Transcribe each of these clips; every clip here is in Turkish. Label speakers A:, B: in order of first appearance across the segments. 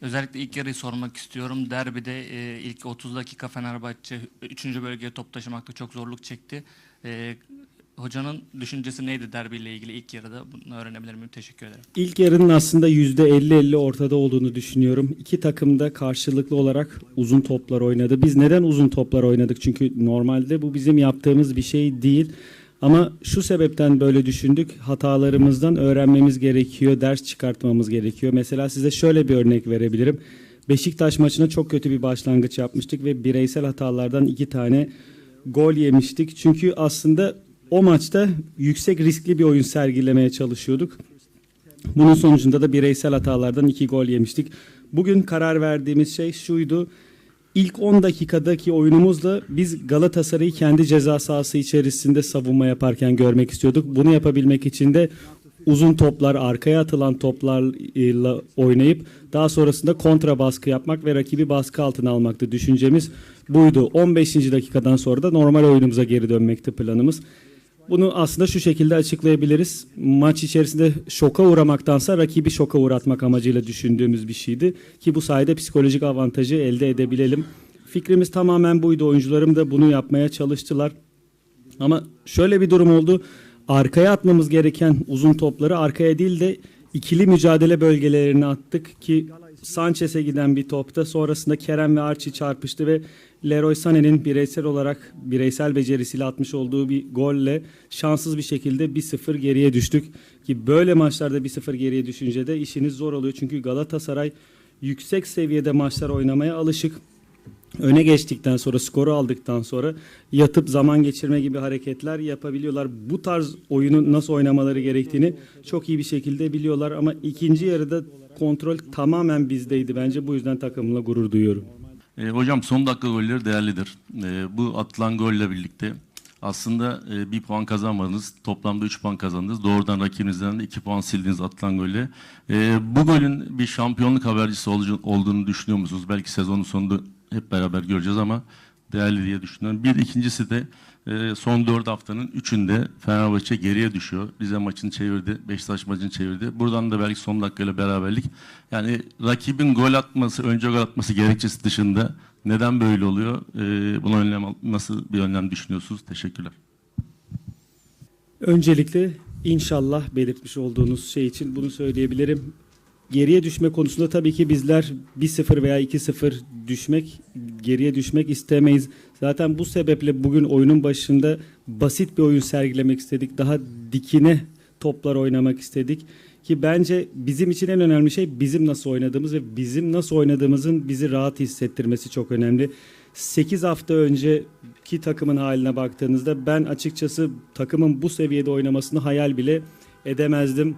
A: Özellikle ilk yarıyı sormak istiyorum. Derbide e, ilk 30 dakika Fenerbahçe 3. bölgeye top taşımakta çok zorluk çekti. E, hocanın düşüncesi neydi derbiyle ilgili ilk yarıda? Bunu öğrenebilir miyim? Teşekkür ederim.
B: İlk yarının aslında %50-50 ortada olduğunu düşünüyorum. İki takım da karşılıklı olarak uzun toplar oynadı. Biz neden uzun toplar oynadık? Çünkü normalde bu bizim yaptığımız bir şey değil. Ama şu sebepten böyle düşündük. Hatalarımızdan öğrenmemiz gerekiyor, ders çıkartmamız gerekiyor. Mesela size şöyle bir örnek verebilirim. Beşiktaş maçına çok kötü bir başlangıç yapmıştık ve bireysel hatalardan iki tane gol yemiştik. Çünkü aslında o maçta yüksek riskli bir oyun sergilemeye çalışıyorduk. Bunun sonucunda da bireysel hatalardan iki gol yemiştik. Bugün karar verdiğimiz şey şuydu. İlk 10 dakikadaki oyunumuzla biz Galatasaray'ı kendi ceza sahası içerisinde savunma yaparken görmek istiyorduk. Bunu yapabilmek için de uzun toplar, arkaya atılan toplarla oynayıp daha sonrasında kontra baskı yapmak ve rakibi baskı altına almaktı düşüncemiz buydu. 15. dakikadan sonra da normal oyunumuza geri dönmekti planımız. Bunu aslında şu şekilde açıklayabiliriz. Maç içerisinde şoka uğramaktansa rakibi şoka uğratmak amacıyla düşündüğümüz bir şeydi. Ki bu sayede psikolojik avantajı elde edebilelim. Fikrimiz tamamen buydu. Oyuncularım da bunu yapmaya çalıştılar. Ama şöyle bir durum oldu. Arkaya atmamız gereken uzun topları arkaya değil de ikili mücadele bölgelerine attık ki Sanchez'e giden bir topta sonrasında Kerem ve Archie çarpıştı ve Leroy Sané'nin bireysel olarak bireysel becerisiyle atmış olduğu bir golle şanssız bir şekilde 1-0 geriye düştük. Ki böyle maçlarda 1-0 geriye düşünce de işiniz zor oluyor. Çünkü Galatasaray yüksek seviyede maçlar oynamaya alışık öne geçtikten sonra skoru aldıktan sonra yatıp zaman geçirme gibi hareketler yapabiliyorlar. Bu tarz oyunu nasıl oynamaları gerektiğini çok iyi bir şekilde biliyorlar ama ikinci yarıda kontrol tamamen bizdeydi. Bence bu yüzden takımla gurur duyuyorum.
C: E, hocam son dakika golleri değerlidir. E, bu atılan golle birlikte aslında e, bir puan kazanmadınız. Toplamda 3 puan kazandınız. Doğrudan rakibinizden de 2 puan sildiniz atılan golle. E, bu golün bir şampiyonluk habercisi olduğunu düşünüyor musunuz? Belki sezonun sonunda hep beraber göreceğiz ama değerli diye düşünüyorum. Bir ikincisi de e, son 4 haftanın 3'ünde Fenerbahçe geriye düşüyor. Rize maçını çevirdi, Beşiktaş maçını çevirdi. Buradan da belki son dakikayla beraberlik. Yani rakibin gol atması, önce gol atması gerekçesi dışında neden böyle oluyor? E, buna önlem nasıl bir önlem düşünüyorsunuz? Teşekkürler.
B: Öncelikle inşallah belirtmiş olduğunuz şey için bunu söyleyebilirim. Geriye düşme konusunda tabii ki bizler 1-0 veya 2-0 düşmek, geriye düşmek istemeyiz. Zaten bu sebeple bugün oyunun başında basit bir oyun sergilemek istedik. Daha dikine toplar oynamak istedik. Ki bence bizim için en önemli şey bizim nasıl oynadığımız ve bizim nasıl oynadığımızın bizi rahat hissettirmesi çok önemli. 8 hafta önceki takımın haline baktığınızda ben açıkçası takımın bu seviyede oynamasını hayal bile edemezdim.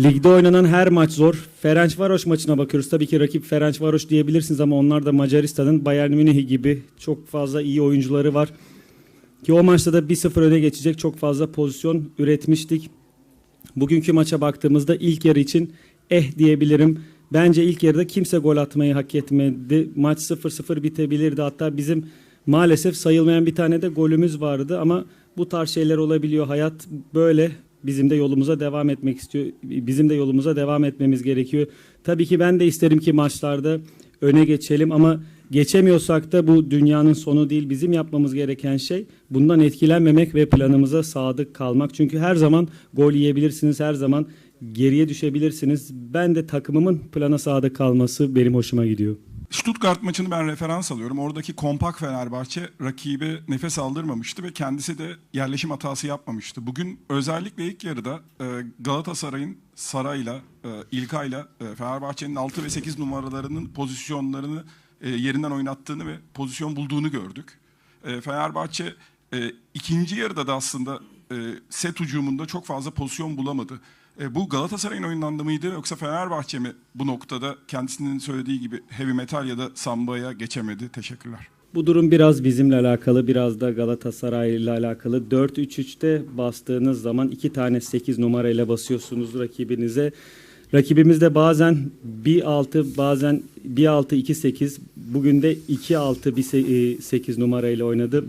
B: Ligde oynanan her maç zor. Ferencvaros maçına bakıyoruz. Tabii ki rakip Ferencvaros diyebilirsiniz ama onlar da Macaristan'ın Bayern Münih gibi çok fazla iyi oyuncuları var. Ki o maçta da 1-0 öne geçecek çok fazla pozisyon üretmiştik. Bugünkü maça baktığımızda ilk yarı için eh diyebilirim. Bence ilk yarıda kimse gol atmayı hak etmedi. Maç 0-0 bitebilirdi. Hatta bizim maalesef sayılmayan bir tane de golümüz vardı ama bu tarz şeyler olabiliyor. Hayat böyle. Bizim de yolumuza devam etmek istiyor. Bizim de yolumuza devam etmemiz gerekiyor. Tabii ki ben de isterim ki maçlarda öne geçelim ama geçemiyorsak da bu dünyanın sonu değil. Bizim yapmamız gereken şey bundan etkilenmemek ve planımıza sadık kalmak. Çünkü her zaman gol yiyebilirsiniz, her zaman geriye düşebilirsiniz. Ben de takımımın plana sadık kalması benim hoşuma gidiyor.
D: Stuttgart maçını ben referans alıyorum. Oradaki kompak Fenerbahçe rakibe nefes aldırmamıştı ve kendisi de yerleşim hatası yapmamıştı. Bugün özellikle ilk yarıda e, Galatasaray'ın Saray'la, e, İlkay'la e, Fenerbahçe'nin 6 ve 8 numaralarının pozisyonlarını yerinden oynattığını ve pozisyon bulduğunu gördük. Fenerbahçe ikinci yarıda da aslında set ucumunda çok fazla pozisyon bulamadı. E, bu Galatasaray'ın oyundan da mıydı yoksa Fenerbahçe mi bu noktada kendisinin söylediği gibi heavy metal ya da sambaya geçemedi? Teşekkürler.
B: Bu durum biraz bizimle alakalı, biraz da Galatasaray ile alakalı. 4-3-3'te bastığınız zaman iki tane 8 numarayla basıyorsunuz rakibinize. Rakibimiz de bazen 1-6, bazen 1-6-2-8, bugün de 2-6-8 e, numarayla oynadı.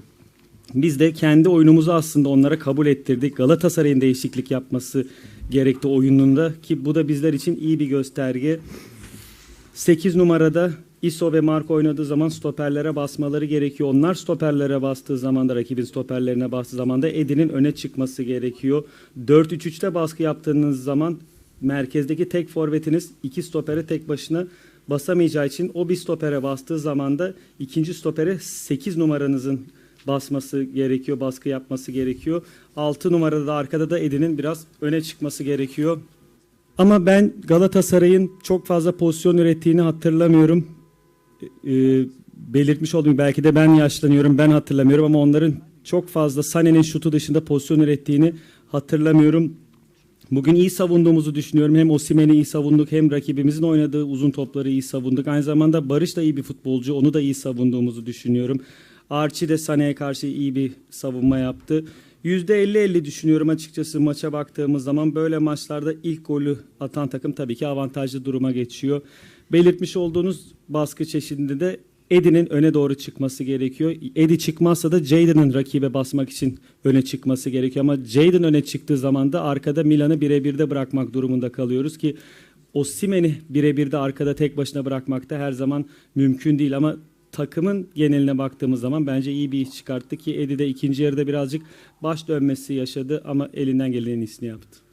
B: Biz de kendi oyunumuzu aslında onlara kabul ettirdik. Galatasaray'ın değişiklik yapması gerekti oyununda ki bu da bizler için iyi bir gösterge. 8 numarada ISO ve Marco oynadığı zaman stoperlere basmaları gerekiyor. Onlar stoperlere bastığı zaman da rakibin stoperlerine bastığı zaman da Edi'nin öne çıkması gerekiyor. 4-3-3'te baskı yaptığınız zaman merkezdeki tek forvetiniz iki stopere tek başına basamayacağı için o bir stopere bastığı zaman da ikinci stopere 8 numaranızın basması gerekiyor, baskı yapması gerekiyor. 6 numarada da arkada da Edi'nin biraz öne çıkması gerekiyor. Ama ben Galatasaray'ın çok fazla pozisyon ürettiğini hatırlamıyorum. Ee, belirtmiş olduğum belki de ben yaşlanıyorum, ben hatırlamıyorum ama onların çok fazla Sané'nin şutu dışında pozisyon ürettiğini hatırlamıyorum. Bugün iyi savunduğumuzu düşünüyorum. Hem Osimhen'i iyi savunduk hem rakibimizin oynadığı uzun topları iyi savunduk. Aynı zamanda Barış da iyi bir futbolcu. Onu da iyi savunduğumuzu düşünüyorum. Archie de Sané'ye karşı iyi bir savunma yaptı. %50-50 düşünüyorum açıkçası maça baktığımız zaman. Böyle maçlarda ilk golü atan takım tabii ki avantajlı duruma geçiyor. Belirtmiş olduğunuz baskı çeşidinde de Eddie'nin öne doğru çıkması gerekiyor. Eddie çıkmazsa da Jadon'ın rakibe basmak için öne çıkması gerekiyor. Ama Jadon öne çıktığı zaman da arkada Milan'ı birebir de bırakmak durumunda kalıyoruz ki Osimhen'i birebir de arkada tek başına bırakmak da her zaman mümkün değil ama takımın geneline baktığımız zaman bence iyi bir iş çıkarttı ki Eddie de ikinci yarıda birazcık baş dönmesi yaşadı ama elinden gelenin iyisini yaptı.